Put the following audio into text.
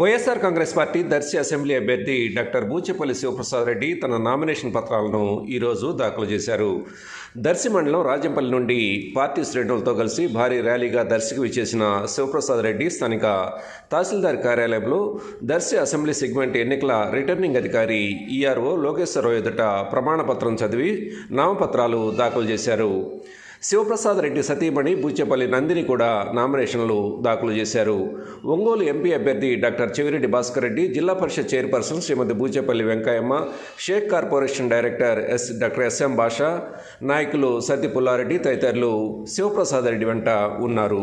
YSR Congress Party Darsi assembly అభ్యర్థి doctor Buchepalli Sivaprasad Reddy తన nomination పత్రాలను ఈరోజు దాఖలు చేశారు. దర్శి మండలం రాజంపల్లి నుండి పార్టీ శ్రేణులతో కలిసి భారీ ర్యాలీగా దర్శికి విచ్చేసిన శివప్రసాద్ రెడ్డి స్థానిక తహసీల్దార్ కార్యాలయంలో దర్శి అసెంబ్లీ సెగ్మెంట్ ఎన్నికల రిటర్నింగ్ అధికారి ఈఆర్ఓ లోకేశ్వరరావు ఎదుట ప్రమాణపత్రం చదివి నామపత్రాలు దాఖలు చేశారు. శివప్రసాద్ రెడ్డి సతీమణి బూచేపల్లి నందిని కూడా నామినేషన్లు దాఖలు చేశారు. ఒంగోలు ఎంపీ అభ్యర్థి doctor Chevireddy Bhaskar Reddy Zilla Parishad chairperson Srimathi Buchepalli Venkayamma Shaik corporation director S doctor SM Basha నాయకులు సత్తి పుల్లారెడ్డి తదితరులు శివప్రసాద్ రెడ్డి వెంట ఉన్నారు.